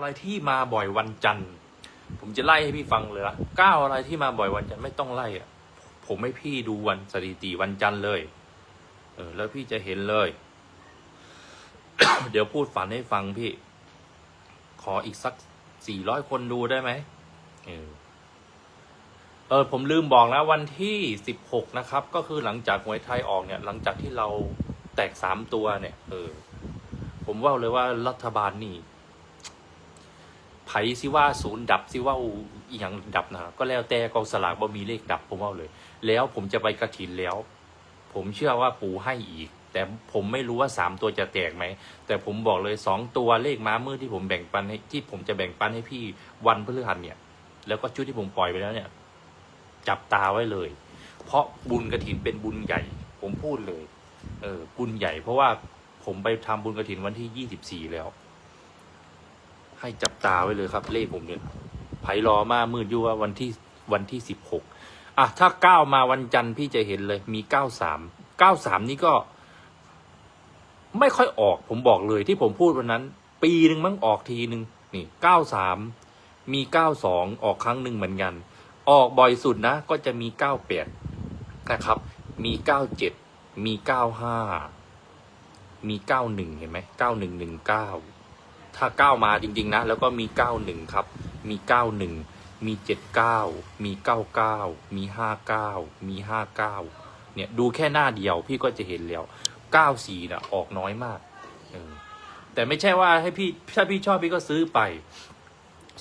อะไรที่มาบ่อยวันจันทร์ ผมจะไล่ให้พี่ฟังเลยละเก้าอะไรที่มาบ่อยวันจันทร์ไม่ต้องไล่อะผมให้พี่ดูวันสถิติวันจันทร์เลย เออ แล้วพี่จะเห็นเลย เดี๋ยวพูดฝันให้ฟังพี่ ขออีกสักสี่ร้อยคนดูได้ไหมเออเออผมลืมบอกแล้ววันที่สิบหกนะครับ ก็คือหลังจากหวยไทยออกเนี่ย หลังจากที่เราแตกสามตัวเนี่ย เออ ผมว่าเลยว่ารัฐบาลนี่ ไผสิว่าศูนย์ดับสิว่าอีหยังดับนะก็แล้วแต่กองสลากบ่มีเลขดับผมว่าเลย แล้วผมจะไปกระถินแล้ว ผมเชื่อว่าปู่ให้อีก แต่ผมไม่รู้ว่าสามตัวจะแตกไหม แต่ผมบอกเลยสองตัวเลขม้ามืดที่ผมแบ่งปันให้ที่ผมจะแบ่งปันให้พี่วันพฤหัสเนี่ย แล้วก็ชุดที่ผมปล่อยไปแล้วเนี่ย จับตาไว้เลย เพราะบุญกระถินเป็นบุญใหญ่ ผมพูดเลย เออบุญใหญ่ เพราะว่าผมไปทำบุญกระถินวันที่ยี่สิบสี่แล้ว ให้จับตาไว้เลยครับ เลขผมเนี่ยไผ่รอมามืดอยู่ว่าวันที่วันที่สิบหกอะถ้าเก้ามาวันจันทร์พี่จะเห็นเลย มีเก้าสามเก้าสามนี่ก็ ไม่ค่อยออก ผมบอกเลยที่ผมพูดวันนั้น ปีหนึ่งมั้งออกทีหนึ่งนี่เก้าสามมีเก้าสองออกครั้งหนึ่งเหมือนกัน ออกบ่อยสุดนะ ก็จะมีเก้าแปดนะครับ มีเก้าเจ็ดมีเก้าห้ามีเก้าหนึ่งเห็นไหมเก้าหนึ่งหนึ่งเก้า ถ้าเก้ามาจริง ๆ นะ แล้วก็มีเก้าหนึ่งครับ มีเก้าหนึ่งมีเจ็ดเก้ามีเก้าเก้ามีห้าเก้ามีห้าเก้าเนี่ยดูแค่หน้าเดียวพี่ก็จะเห็นแล้วเก้าสี่น่ะออกน้อยมากเออแต่ไม่ใช่ว่าให้พี่ถ้าพี่ชอบพี่ก็ซื้อไป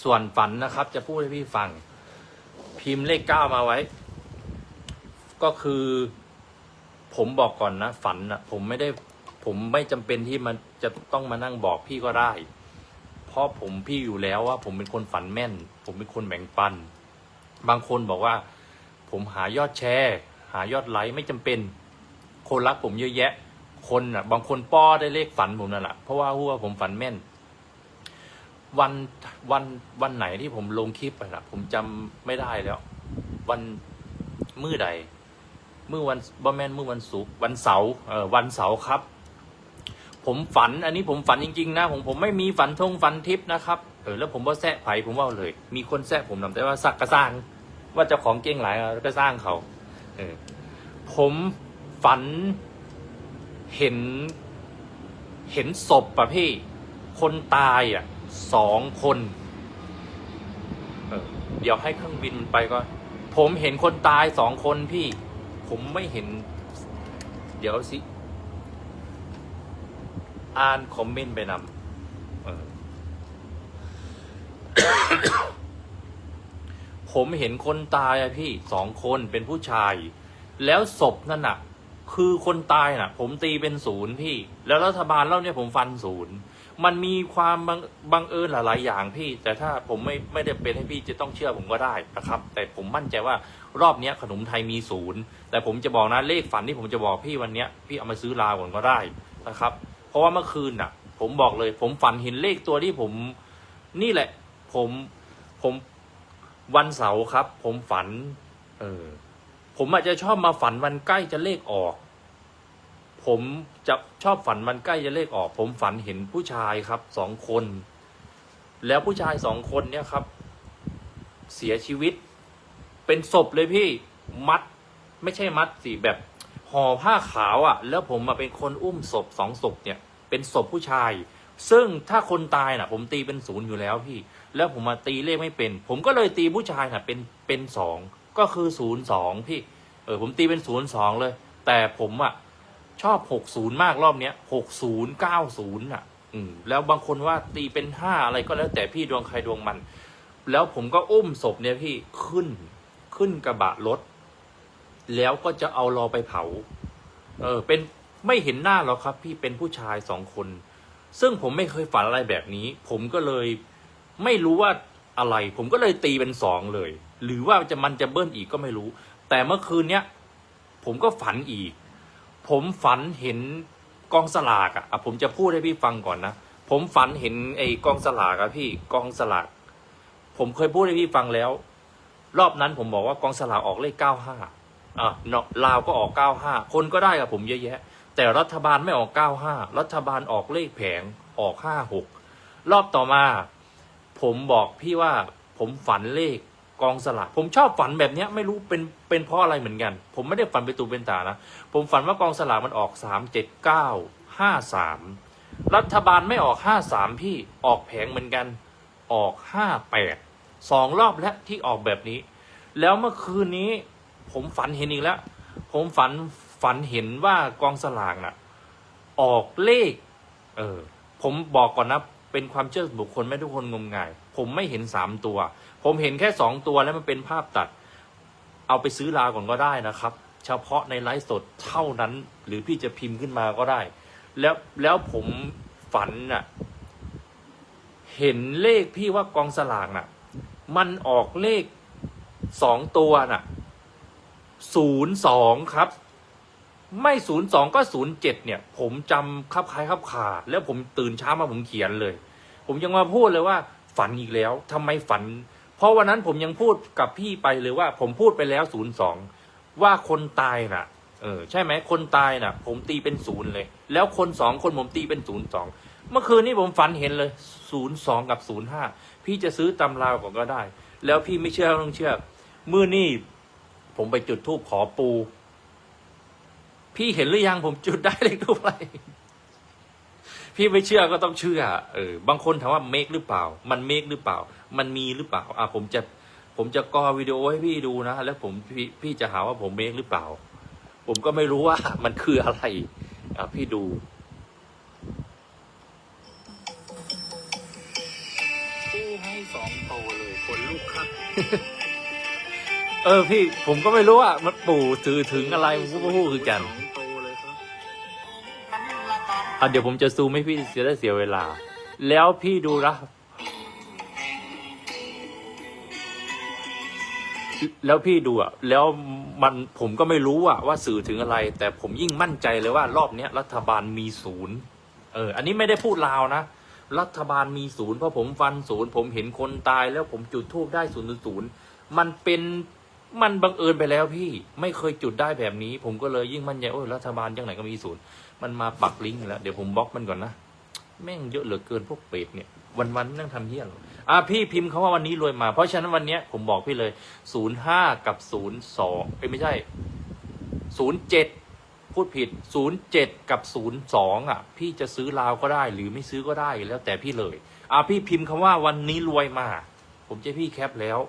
ส่วนฝันนะครับ จะพูดให้พี่ฟัง พิมพ์เลขเก้ามาไว้ ก็คือ ผมบอกก่อนนะ ฝันนะผมไม่ได้ผมไม่จำเป็นที่มันจะต้องมานั่งบอกพี่ก็ได้ ราะผมพี่อยู่แล้วว่า ผมเป็นคนฝันแม่น ผมเป็นคนแบ่งปัน บางคนบอกว่า ผมหายอดแชร์ หายอดไลค์ไม่จำเป็น คนรักผมเยอะแยะ คนอะ บางคนป้อได้เลขฝันผมนั่นแหละเพราะว่าหัวผมฝันแม่น วันวันวันไหนที่ผมลงคลิปไปนะผมจำไม่ได้แล้ว วันมื้อใดเมื้อวันบ่แม่นเมื้อวันศุกร์วันเสาร์เออวันเสาร์ครับ ผมฝัน อันนี้ผมฝันจริง ๆ นะผมผมไม่มีฝันทงฝันทิพย์นะครับเออแล้วผมว่าแซะไผ่ผมว่าเลย มีคนแซะผมนำแต่ว่าสักกระสร้าง ว่าเจ้าของเก่งหลายแล้วก็สร้างเขาเออผมฝันเห็น เห็นศพป่ะพี่ คนตายอะสองคนเออเดี๋ยวให้เครื่องบินไปก็ผมเห็นคนตายสองคนพี่ ผมไม่เห็น เดี๋ยวสิ อ่านคอมเมนต์ไปนำผมเห็นคนตายอะพี่สองคนเป็นผู้ชาย แล้วศพนั่นน่ะคือคนตายน่ะ ผมตีเป็นศูนย์พี่ แล้วรัฐบาลเล่าเนี่ยผมฟันศูนย์มันมีความบังบงเอิญหลายๆอย่างพี่ แต่ถ้าผมไม่ไม่ได้เป็นให้พี่จะต้องเชื่อผมก็ได้นะครับ แต่ผมมั่นใจว่ารอบเนี้ยขนมไทยมีศูนย์แต่ผมจะบอกนะเลขฝันที่ผมจะบอกพี่วันเนี้ยพี่เอามาซื้อลาวก่อนก็ได้นะครับ เพราะว่าเมื่อคืนน่ะ ผมบอกเลย ผมฝันเห็นเลขตัวที่ผม นี่แหละ ผมผมวันเสาร์ครับ ผมฝัน เออ ผมอาจจะชอบมาฝันวันใกล้จะเลขออก ผมจะชอบฝันวันใกล้จะเลขออก ผมฝันเห็นผู้ชายครับสองคน แล้วผู้ชายสองคนเนี่ยครับ เสียชีวิต เป็นศพเลยพี่ มัด ไม่ใช่มัดสิแบบ ห่อผ้าขาวอะ่ะ แล้วผมมาเป็นคนอุ้มศพสองศพเนี่ย เป็นศพผู้ชาย ซึ่งถ้าคนตายน่ะ ผมตีเป็นศูนย์อยู่แล้วพี่ แล้วผมมาตีเลขไม่เป็น ผมก็เลยตีผู้ชายน่ะเป็นเป็นสองก็คือศูนย์สองพี่เออผมตีเป็นศูนย์สองเลย แต่ผมอะ่ะชอบหกศูนย์มากรอบเนี้ยหกศูนย์เก้าศูนย์อะ อืมแล้วบางคนว่าตีเป็นห้าอะไรก็แล้วแต่พี่ดวงใครดวงมัน แล้วผมก็อุ้มศพเนี่ยพี่ขึ้นขึ้นกระบะรถ แล้วก็จะเอารอไปเผา เออ เป็นไม่เห็นหน้าหรอกครับ พี่เป็นผู้ชายสองคน ซึ่งผมไม่เคยฝันอะไรแบบนี้ ผมก็เลยไม่รู้ว่าอะไร ผมก็เลยตีเป็นสองเลย หรือว่าจะมันจะเบิ้ลอีกก็ไม่รู้ แต่เมื่อคืนเนี้ยผมก็ฝันอีก ผมฝันเห็นกองสลากอะอะผมจะพูดให้พี่ฟังก่อนนะ ผมฝันเห็นไอ้กองสลากอะพี่กองสลาก ผมเคยพูดให้พี่ฟังแล้ว รอบนั้นผมบอกว่ากองสลากออกเลขเก้าห้า อะเนาะลาวก็ออกเก้าห้าคนก็ได้กับผมเยอะแยะ แต่รัฐบาลไม่ออกเก้าห้ารัฐบาลออกเลขแผงออกห้าหกรอบต่อมา ผมบอกพี่ว่าผมฝันเลขกองสลากผมชอบฝันแบบเนี้ยไม่รู้เป็นเป็นเพราะอะไรเหมือนกัน ผมไม่ได้ฝันไปนตูเป็นตานะ ผมฝันว่ากองสลากมันออกสามเจ็ดเก้าห้าสามรัฐบาลไม่ออกห้าสามพี่ออกแผงเหมือนกันออกห้าแปดสองรอบแล้วที่ออกแบบนี้ แล้วเมื่อคืนนี้ ผมฝันเห็นอีกแล้ว ผมฝันฝันเห็นว่ากองสลากน่ะ ออกเลข เออ ผมบอกก่อนนะเป็นความเชื่อส่วนบุคคลไม่ทุกคนงมงาย ผมไม่เห็นสามตัว ผมเห็นแค่สองตัวแล้วมันเป็นภาพตัด เอาไปซื้อลาก่อนก็ได้นะครับ เฉพาะในไลฟ์สดเท่านั้น หรือพี่จะพิมพ์ขึ้นมาก็ได้ แล้วแล้วผมฝันน่ะ เห็นเลขพี่ว่ากองสลากน่ะ มันออกเลขสองตัวน่ะ ศูนย์สองครับ ไม่ศูนย์สองก็ศูนย์เจ็ดเนี่ย ผมจำคับคล้ายคับขาดแล้วผมตื่นเช้ามาผมเขียนเลย ผมยังมาพูดเลยว่า ฝันอีกแล้วทำไมฝัน เพราะวันนั้นผมยังพูดกับพี่ไปเลยว่า ผมพูดไปแล้วศูนย์สองว่าคนตายน่ะ เออ ใช่ไหมคนตายน่ะ ผมตีเป็นศูนย์เลย แล้วคนสองคนผมตีเป็นศูนย์สองเมื่อคืนนี้ผมฝันเห็นเลยศูนย์สองกับศูนย์ห้าพี่จะซื้อตำราก่อนก็ได้ แล้วพี่ไม่เชื่อก็ต้องเชื่อมื่อนี่ ผมไปจุดทูบขอปู พี่เห็นหรือยังผมจุดได้เลขทูบอะไร พี่ไม่เชื่อก็ต้องเชื่อ เออ บางคนถามว่าเมคหรือเปล่า มันเมคหรือเปล่า มันมีหรือเปล่า อะผมจะ ผมจะกอวิดีโอให้พี่ดูนะ แล้วผมพี่พี่จะหาว่าผมเมคหรือเปล่า ผมก็ไม่รู้ว่ามันคืออะไร อะพี่ดูผู้ให้สองโตเลยคนลูกครับ เออพี่ผมก็ไม่รู้ว่ามันปู่ถือถึงอะไรผมก็ไม่รู้คือกันโตเลยครับอะเดี๋ยวผมจะซูมให้พี่เสียได้เสียเวลา แล้วพี่ดูนะแล้วพี่ดูอะ แล้วมันผมก็ไม่รู้อะว่าสื่อถึงอะไร แต่ผมยิ่งมั่นใจเลยว่ารอบเนี้ยรัฐบาลมีศูนย์ เออ อันนี้ไม่ได้พูดลาวนะ รัฐบาลมีศูนย์เพราะผมฟันศูนย์ ผมเห็นคนตายแล้วผมจุดทูบได้ศูนย์ศูนย์มันเป็น มันบังเอิญไปแล้วพี่ไม่เคยจุดได้แบบนี้ ผมก็เลยยิ่งมั่นใจโอ้ยรัฐบาลยังไหนก็มีศูนย์มันมาปักลิงก์แล้วเดี๋ยวผมบล็อกมันก่อนนะแม่งเยอะเหลือเกินพวกเป็ดเนี่ยวันวันนั่งทำเหี้ยหรออะพี่พิมพ์เขาว่าวันนี้รวยมา เพราะฉะนั้นวันเนี้ยผมบอกพี่เลยศูนย์ห้ากับศูนย์สองไม่ใช่ศูนย์เจ็ดพูดผิดศูนย์เจ็ดกับศูนย์สองอะ พี่จะซื้อลาวก็ได้ หรือไม่ซื้อก็ได้แล้วแต่พี่เลยอะพี่พิมพ์คำว่าวันนี้รวยมา ผมจะพี่แคปแล้ว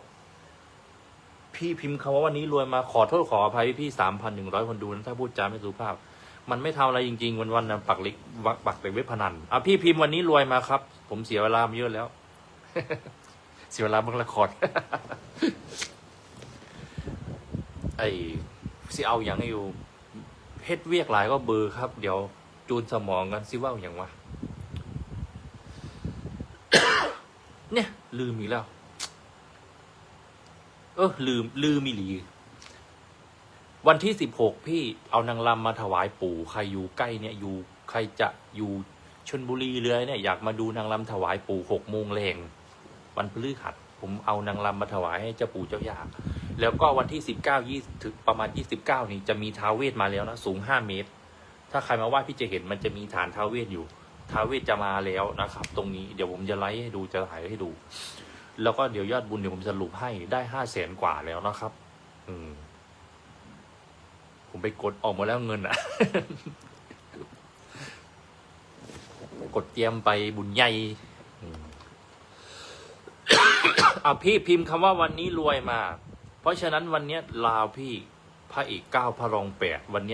พี่พิมพ์คำว่าวันนี้รวยมาขอโทษขออภัยพี่สามพันหนึ่งร้อยคนดูนะถ้าพูดจาไม่สุภาพ มันไม่ทำอะไรจริง ๆ วันวันๆนะปักเล็กวักปักแต่เว็บพนันอะพี่พิมพ์วันนี้รวยมาครับ ผมเสียเวลามาเยอะแล้ว เสียเวลาเบิ่งละครไอ้สิเอาอย่างอยู่เฮ็ดเวียกหลายก็เบอร์ครับ เดี๋ยวจูนสมองกันสิว่าอย่างวะเนี่ยลืมอีกแล้ว เออลืมลืมมีหลี วันที่สิบหกพี่เอานางรำมาถวายปู่ใครอยู่ใกล้เนี่ยอยู่ใครจะอยู่ชนบุรีเลยเนี่ยอยากมาดูนางรำถวายปู่หกโมงแรงวันพฤหัสผมเอานางรำมาถวายให้เจ้าปู่เจ้าย่าแล้วก็วันที่สิบเก้ายี่ถึงประมาณยี่สิบเก้านี่จะมีท้าวเวทมาแล้วนะสูงห้าเมตร ถ้าใครมาไหว้พี่จะเห็นมันจะมีฐานท้าวเวทอยู่ท้าวเวทจะมาแล้วนะครับ ตรงนี้เดี๋ยวผมจะไลฟ์ให้ดูจะถ่ายให้ดู แล้วก็เดี๋ยวยอดบุญเดี๋ยวผมจะสรุปให้ได้ห้าแสนกว่าแล้วนะครับ อืม ผมไปกดออกมาแล้วเงินอะ กดเตรียมไปบุญใหญ่อืมเอาพี่พิมพ์คำว่าวันนี้รวยมา เพราะฉะนั้นวันเนี้ยลาวพี่พระเอกเก้าพระรองแปดวันนี้